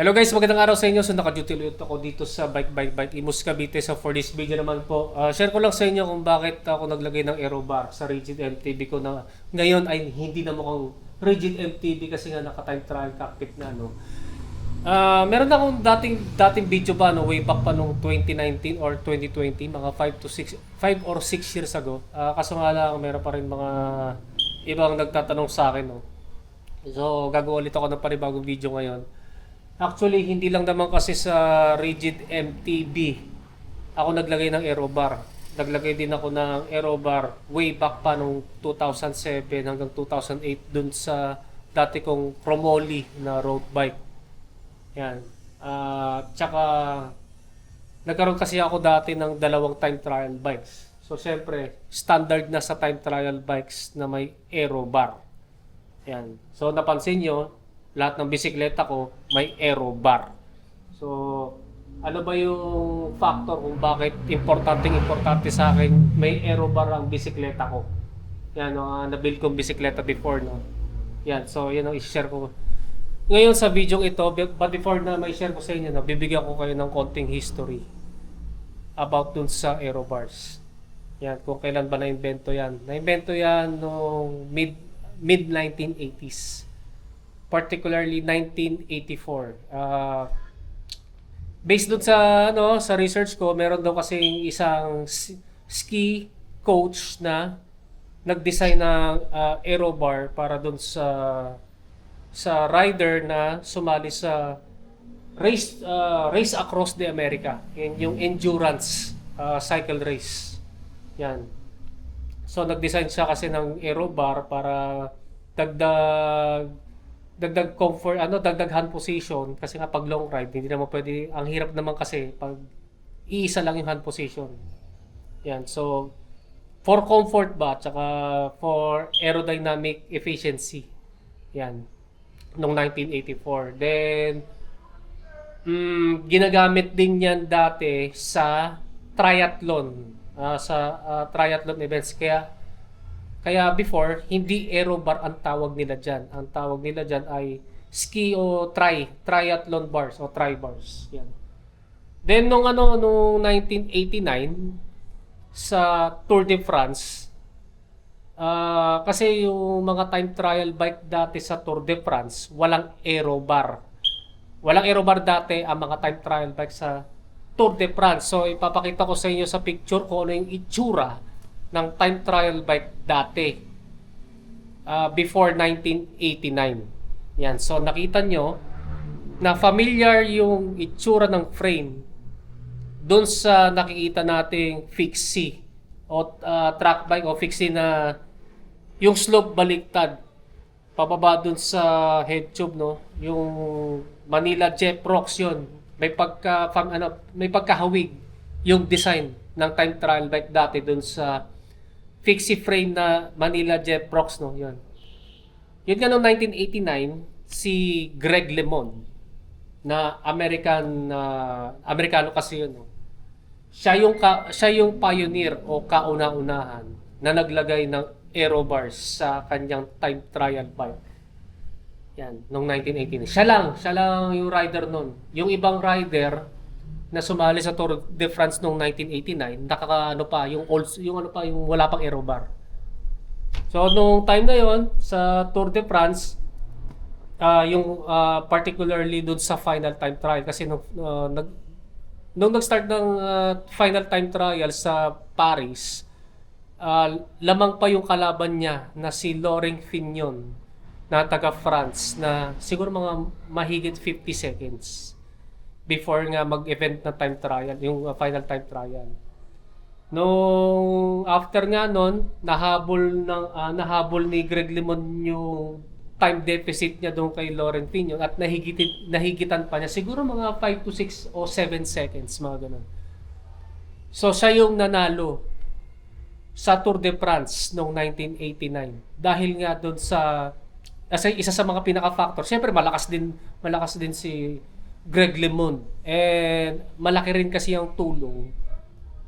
Hello guys, magandang araw sa inyo. So naka-duty ulit ako dito sa Bike Bike Bike Imus Cavite. So for this video naman po, uh, share ko lang sa inyo kung bakit ako naglagay ng aero bar sa rigid MTB ko na ngayon ay hindi na mukhang rigid MTB kasi nga naka-time trial cockpit na no. Ah, meron na akong dating dating video pa no way back pa nung 2019 or 2020 mga 5 to 6 5 or 6 years ago. Ah, kaso nga lang meron pa rin mga ibang nagtatanong sa akin no. So gagawa ulit ako ng panibagong video ngayon. Actually, hindi lang naman kasi sa rigid MTB ako naglagay ng aero bar. Naglagay din ako ng aero bar way back pa nung 2007 hanggang 2008 dun sa dati kong Chromoly na road bike. Yan. Ah, tsaka nagkaroon kasi ako dati ng dalawang time trial bikes. So, syempre, standard na sa time trial bikes na may aero bar. Yan. So, napansin nyo, lahat ng bisikleta ko may aero bar. So, ano ba yung factor kung bakit importanteng importante sa akin may aero bar ang bisikleta ko? Yan, no, uh, na-build kong bisikleta before, no? Yan, so yan ang i-share ko. Ngayon sa video ito, but before na may share ko sa inyo, no, bibigyan ko kayo ng konting history about dun sa aero bars. Yan, kung kailan ba na-invento yan. Na-invento yan noong mid mid 1980s particularly 1984. Uh, based doon sa ano sa research ko, meron daw kasi isang ski coach na nag-design ng uh, aero bar para doon sa sa rider na sumali sa race uh, race across the America, yung, yung endurance uh, cycle race. Yan. So nag-design siya kasi ng aero bar para dagdag dagdag comfort, ano, dagdag hand position kasi nga pag long ride, hindi naman pwede, ang hirap naman kasi pag iisa lang yung hand position. Yan, so for comfort ba, tsaka for aerodynamic efficiency. Yan, noong 1984. Then, mm, ginagamit din yan dati sa triathlon, ah, sa ah, triathlon events. Kaya kaya before, hindi aero bar ang tawag nila dyan. Ang tawag nila dyan ay ski o tri, triathlon bars o tri bars. Yan. Then nung ano, nung 1989 sa Tour de France, ah, kasi yung mga time trial bike dati sa Tour de France, walang aero bar. Walang aero bar dati ang mga time trial bike sa Tour de France. So ipapakita ko sa inyo sa picture kung ano yung itsura ng time trial bike dati uh, before 1989. Yan. So nakita nyo na familiar yung itsura ng frame doon sa nakikita nating fixie o uh, track bike o fixie na yung slope baliktad pababa doon sa head tube no yung Manila Jet Rocks yun may pagka fam, ano may pagkahawig yung design ng time trial bike dati doon sa fixie frame na Manila Jet Prox, no? Yun. Yun nga noong 1989, si Greg LeMond, na American, uh, Amerikano kasi yun, no? Siya yung, ka, siya yung pioneer o kauna-unahan na naglagay ng aero bars sa kanyang time trial bike. Yan, noong 1989. Siya lang, siya lang yung rider noon. Yung ibang rider, na sumali sa Tour de France noong 1989, nakaka ano pa, yung old yung ano pa, yung wala pang aero bar. So nung time na yon sa Tour de France, uh, yung uh, particularly doon sa final time trial kasi nung uh, nag nung nag-start ng uh, final time trial sa Paris, uh, lamang pa yung kalaban niya na si Laurent Fignon na taga France na siguro mga mahigit 50 seconds before nga mag-event na time trial, yung uh, final time trial. Nung after nga nun, nahabol ng uh, nahabol ni Greg Limon yung time deficit niya doon kay Lauren Pinion at nahigitin, nahigitan pa niya siguro mga 5 to 6 o 7 seconds mga ganun. So siya yung nanalo sa Tour de France noong 1989 dahil nga doon sa kasi isa sa mga pinaka-factor. Siyempre malakas din malakas din si Greg LeMond. And malaki rin kasi ang tulong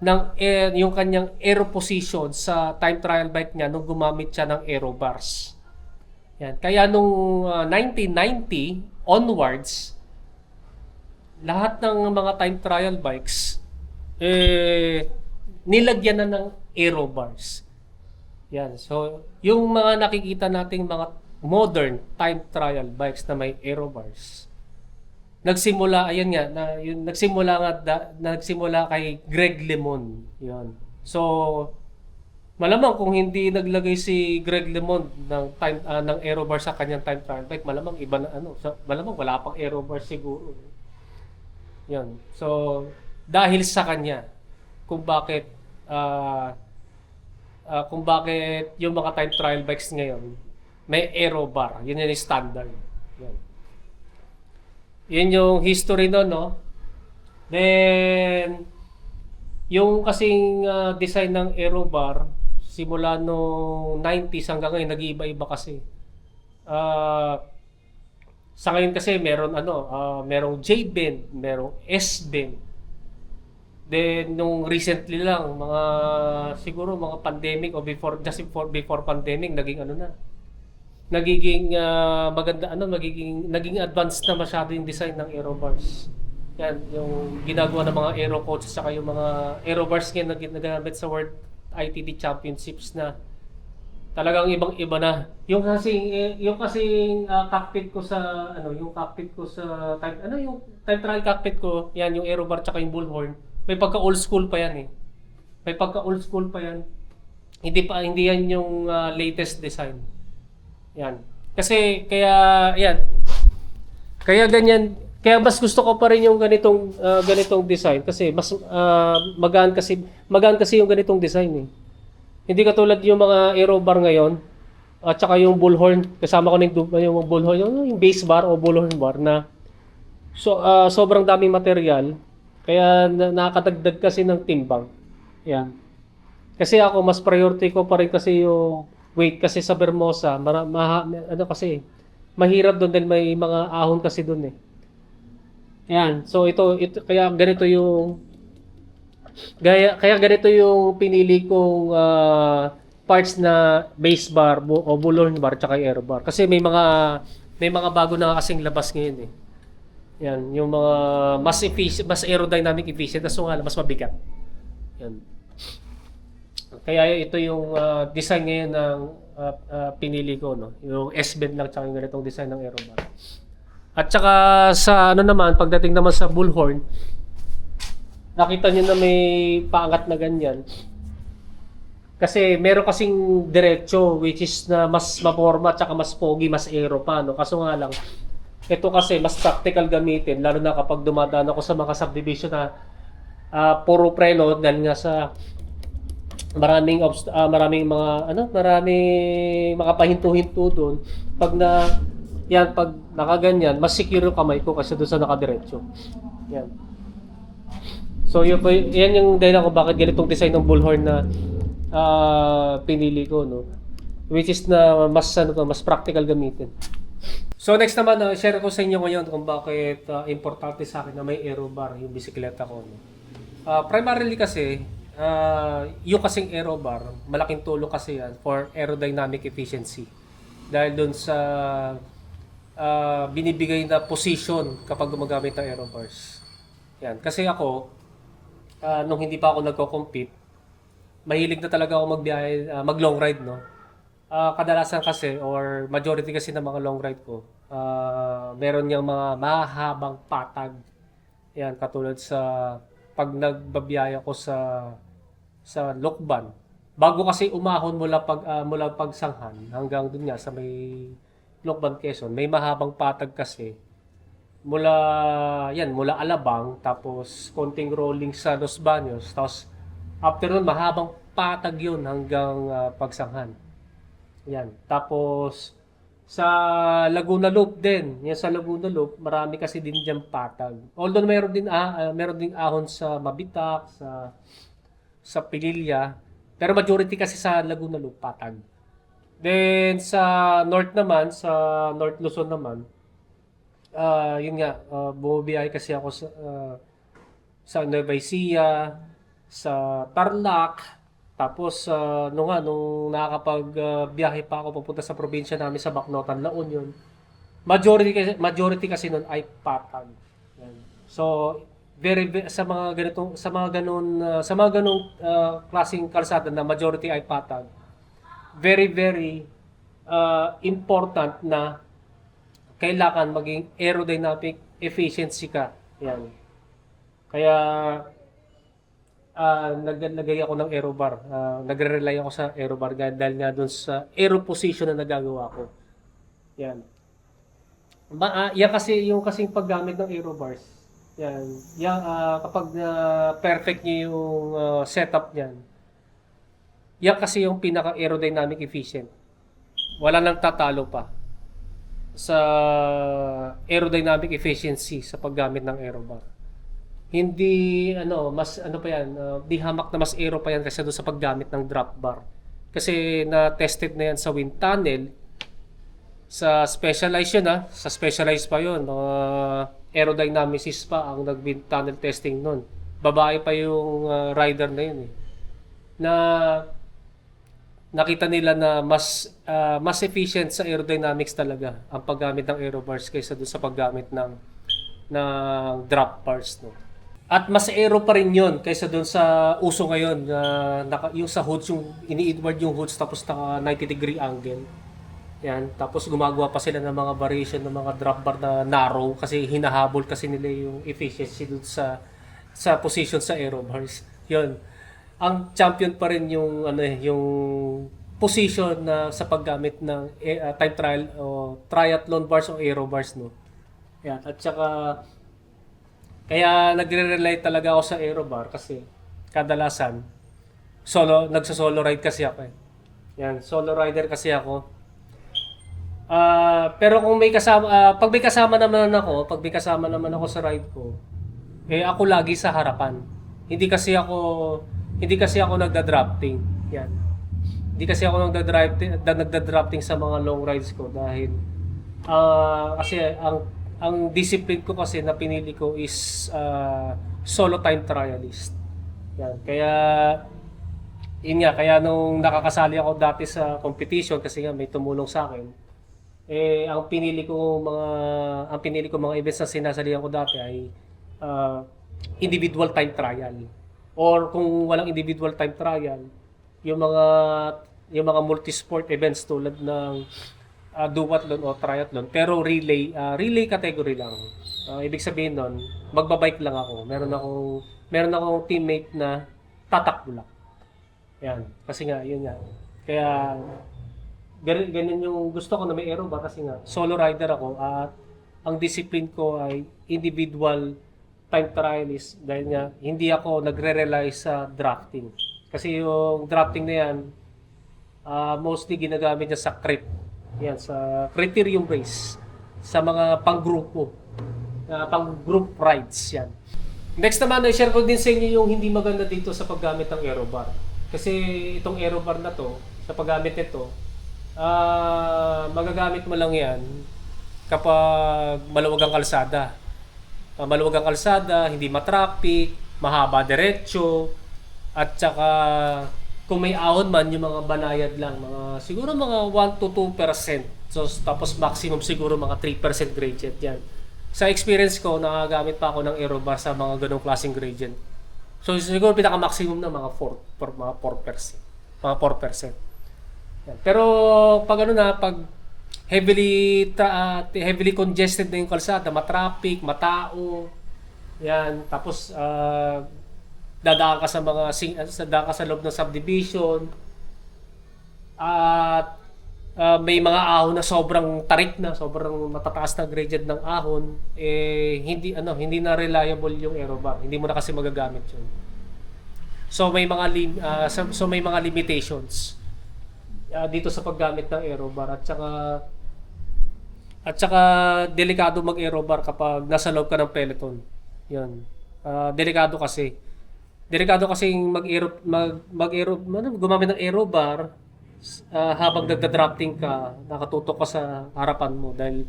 ng eh, yung kanyang aero position sa time trial bike niya nung gumamit siya ng aero bars. Yan. Kaya nung uh, 1990 onwards, lahat ng mga time trial bikes, eh, nilagyan na ng aero bars. Yan. So, yung mga nakikita nating mga modern time trial bikes na may aero bars, nagsimula, ayan nga, na, yun, nagsimula nga, da, nagsimula kay Greg Lemon. Yan. So, malamang kung hindi naglagay si Greg Lemon ng time ah, ng aero bar sa kanyang time bike, malamang iba na ano, sa, malamang wala pang aero bar siguro. Yan. So, dahil sa kanya kung bakit ah ah, kung bakit yung mga time trial bikes ngayon may aero bar. Yun yung standard. Yan. Yun yung history no, no? Then, yung kasing ah, design ng aero bar, simula nung 90s hanggang ngayon, nag-iiba-iba kasi. Ah, sa ngayon kasi meron ano, ah, merong J-bend, merong S-bend. Then nung recently lang, mga siguro mga pandemic o before just before before pandemic naging ano na. Nagiging ah, maganda ano, magiging naging advanced na masyado yung design ng aero bars. Yan, yung ginagawa ng mga aero coaches saka yung mga aero bars ngayon na ginagamit sa World ITT Championships na talagang ibang-iba na. Yung kasing eh, yung kasing ah, cockpit ko sa ano, yung cockpit ko sa time ano yung time trial cockpit ko, yan yung aero bar tsaka yung bullhorn. May pagka old school pa yan eh. May pagka old school pa yan. Hindi pa hindi yan yung ah, latest design. Yan. Kasi kaya yan. Kaya ganyan kaya mas gusto ko pa rin yung ganitong ah, ganitong design kasi mas ah, magaan kasi magaan kasi yung ganitong design eh. Hindi katulad yung mga aero bar ngayon at saka yung bullhorn kasama ko na yung, bullhorn yung, yung base bar o bullhorn bar na so ah, sobrang daming material kaya na, nakakadagdag kasi ng timbang. Yan. Kasi ako mas priority ko pa rin kasi yung weight kasi sa Bermosa, mara, maha, ano kasi mahirap doon dahil may mga ahon kasi doon eh. Yan. So ito, ito kaya ganito yung Gaya, kaya ganito yung pinili kong ah, parts na base bar bu- o bullhorn bar tsaka air bar. Kasi may mga may mga bago na kasing labas ngayon eh. Yan, yung mga mas efficient, mas aerodynamic efficient, kaso nga mas mabigat. Yan. Kaya ito yung ah, design ngayon ng ah, ah, pinili ko, no? Yung S-bend lang tsaka yung ganitong design ng aero bar. At saka sa ano naman, pagdating naman sa bullhorn, nakita niyo na may paangat na ganyan. Kasi meron kasing diretso which is na mas maporma at saka mas pogi, mas aero pa. No? Kaso nga lang, ito kasi mas practical gamitin lalo na kapag dumadaan ako sa mga subdivision na ah, puro preno dahil nga sa maraming obst- ah, maraming mga ano maraming mga pahinto-hinto doon pag na yan pag nakaganyan mas secure yung kamay ko kasi doon sa nakadiretso yan So yun po, yan yung dahilan ko bakit ganitong design ng bullhorn na ah, pinili ko no. Which is na mas ano to, mas practical gamitin. So next naman, uh, share ko sa inyo ngayon kung bakit ah, importante sa akin na may aero bar yung bisikleta ko. No? Ah, primarily kasi, ah, yung kasing aero bar, malaking tulong kasi yan for aerodynamic efficiency. Dahil doon sa ah, binibigay na position kapag gumagamit ng aero bars. Yan. Kasi ako, ah, nung hindi pa ako nagko-compete, mahilig na talaga ako magbiyahe, ah, mag-long ride, no? Ah, kadalasan kasi, or majority kasi ng mga long ride ko, ah, meron niyang mga mahabang patag. Yan, katulad sa pag nagbabiyaya ko sa sa Lokban. Bago kasi umahon mula pag ah, mula pagsanghan hanggang dun nga sa may Lokban Quezon, may mahabang patag kasi mula yan mula Alabang tapos konting rolling sa Los Baños tapos after nun mahabang patag yun hanggang ah, pagsanghan yan tapos sa Laguna Loop din. Yan sa Laguna Loop marami kasi din diyan patag. Although meron din ah, ah, meron din ahon sa Mabitak sa sa Pililya pero majority kasi sa Laguna Loop patag. Then sa North naman sa North Luzon naman Ah, yun nga, uh, bumabiyahe kasi ako sa ah, sa Nueva Ecija, sa Tarlac, tapos uh, nung nga, nung nakakapag-biyahe pa ako papunta sa probinsya namin sa Bacnotan, La Union, majority kasi, majority kasi nun ay patag. Yan. So very, ve- sa mga ganitong sa mga ganun uh, sa mga ganung uh, klaseng kalsada na majority ay patag. Very very uh, important na kailangan maging aerodynamic efficiency ka. Yan. Kaya ah naglagay ako ng aerobar. Ah, nagre-rely ako sa aerobar dahil dahil nga doon sa aero position na nagagawa ko. Yan. Ma, ah, yan kasi yung kasing paggamit ng aerobars. Yan. Yan ah, kapag na perfect niyo yung ah, setup niyan. Yan kasi yung pinaka aerodynamic efficient. Wala nang tatalo pa sa aerodynamic efficiency sa paggamit ng aerobar. Hindi ano, mas ano pa yan, uh, di hamak na mas aero pa yan kasi doon sa paggamit ng drop bar. Kasi na tested na yan sa wind tunnel sa specialized yun ha, sa specialized pa yun. Uh, aerodynamicist pa ang nag-wind tunnel testing nun. Babae pa yung uh, rider na yun eh. Na nakita nila na mas ah, mas efficient sa aerodynamics talaga ang paggamit ng aerobars kaysa doon sa paggamit ng ng drop bars no. At mas aero pa rin 'yon kaysa doon sa uso ngayon na naka, yung sa hoods yung ini-inward yung hoods tapos naka 90 degree angle. Yan, tapos gumagawa pa sila ng mga variation ng mga drop bar na narrow kasi hinahabol kasi nila yung efficiency doon sa sa position sa aero bars. 'Yon ang champion pa rin yung ano eh, yung position na sa paggamit ng uh, time trial o triathlon bars o aero bars no. Yan. At saka kaya nagre-rely talaga ako sa aero bar kasi kadalasan solo nagso-solo ride kasi ako eh. Yan, solo rider kasi ako. Ah, pero kung may kasama ah, pag may kasama naman ako, pag may kasama naman ako sa ride ko, eh ako lagi sa harapan. Hindi kasi ako hindi kasi ako nagda-drafting. Yan. Hindi kasi ako nagda-drafting, nagda-drafting sa mga long rides ko dahil ah kasi ang ang discipline ko kasi na pinili ko is ah, solo time trialist. Yan. Kaya yun nga, kaya nung nakakasali ako dati sa competition kasi nga may tumulong sa akin, eh ang pinili ko mga ang pinili ko mga events na sinasalihan ko dati ay ah, individual time trial or kung walang individual time trial, yung mga yung mga multi-sport events tulad ng uh, duathlon o triathlon pero relay uh, relay category lang. Uh, ibig sabihin nun, magbabike lang ako. Meron akong meron akong teammate na tatakbo lang. Yan. Kasi nga, yun nga. Kaya, ganun, ganun yung gusto ko na may aero ba kasi nga, solo rider ako at ang discipline ko ay individual time trialist dahil nga hindi ako nagre-rely sa drafting. Kasi yung drafting na yan, uh, mostly ginagamit niya sa crit. Yan, sa criterium race. Sa mga pang-grupo. Uh, pang-group rides yan. Next naman, i-share ko din sa inyo yung hindi maganda dito sa paggamit ng aerobar. Kasi itong aerobar na to, sa paggamit nito, uh, magagamit mo lang yan kapag maluwag ang kalsada uh, maluwag ang kalsada, hindi matraffic, mahaba diretso, at saka kung may ahon man, yung mga banayad lang, mga siguro mga 1 to 2%. So, tapos maximum siguro mga 3% gradient yan. Sa experience ko, nakagamit pa ako ng aerobar sa mga ganong klaseng gradient. So, siguro pinaka-maximum na mga 4, for, mga 4%. Mga 4%. Yan. Pero, pag ano na, pag heavily tra- uh, heavily congested na yung kalsada, matraffic, matao. Yan, tapos uh, dadaan ka sa mga sing- dadaan ka sa loob ng subdivision. At uh, may mga ahon na sobrang tarik na, sobrang matataas na gradient ng ahon, eh hindi ano, hindi na reliable yung aerobar. Hindi mo na kasi magagamit 'yun. So may mga lim- uh, so, so may mga limitations uh, dito sa paggamit ng aerobar at saka at saka delikado mag-aerobar kapag nasa loob ka ng peloton. 'Yun. Uh, delikado kasi. Delikado kasi mag-aero mag mag-aero ano, gumamit ng aerobar uh, habang nagda-drafting ka, nakatutok ka sa harapan mo dahil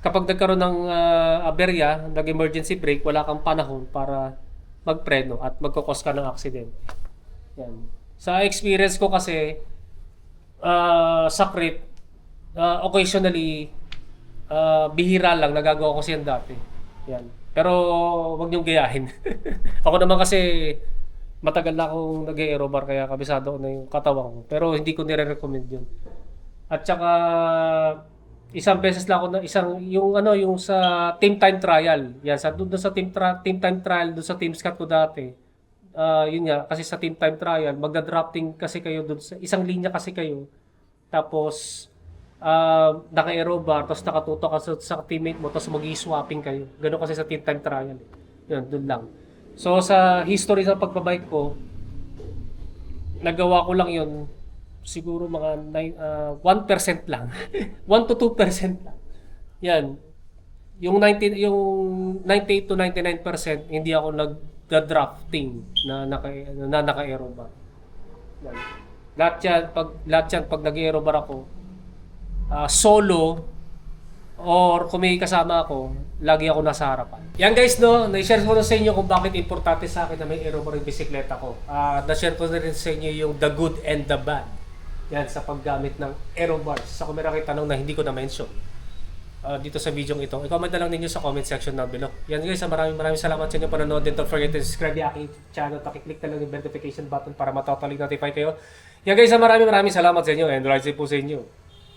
kapag nagkaroon ng uh, aberya, nag-emergency brake, wala kang panahon para magpreno at magkakos ka ng accident. Yan. Sa experience ko kasi, uh, sa crit, uh, occasionally, uh, bihira lang, nagagawa ko siyan dati. Yan. Pero wag niyong gayahin. ako naman kasi matagal na akong nag aero bar kaya kabisado ko na yung katawan ko. Pero hindi ko nire-recommend yun. At saka isang beses lang ako na isang yung ano yung sa team time trial. Yan sa doon sa team tra- team time trial doon sa team scat ko dati. Ah, yun nga kasi sa team time trial magda-drafting kasi kayo doon sa isang linya kasi kayo. Tapos uh, naka-aero bar, tapos nakatutok ka sa, sa teammate mo, tapos mag-swapping kayo. Ganun kasi sa team time trial. Eh. Yun, dun lang. So, sa history ng pagbabike ko, nagawa ko lang yun, siguro mga nine, ah, 1% lang. 1 to 2% lang. Yan. Yung 19 yung 98 to 99% hindi ako nag-drafting na naka na naka-aero bar. Yan. Lahat yan pag lahat yan pag nag-aero bar ako, ah, solo or kung may kasama ako, lagi ako nasa harapan. Yan guys, no, na-share ko na sa inyo kung bakit importante sa akin na may aero bar yung bisikleta ko. Ah, na-share ko na rin sa inyo yung the good and the bad. Yan sa paggamit ng aero bars. Sa kung meron tanong na hindi ko na-mention ah, dito sa video ito. I-comment na lang ninyo sa comment section na below. Yan guys, maraming maraming salamat sa inyo panonood. Don't forget to subscribe yung aking channel. Pakiclick na lang yung notification button para matotally notify kayo. Yan guys, maraming maraming salamat sa inyo and right po sa inyo.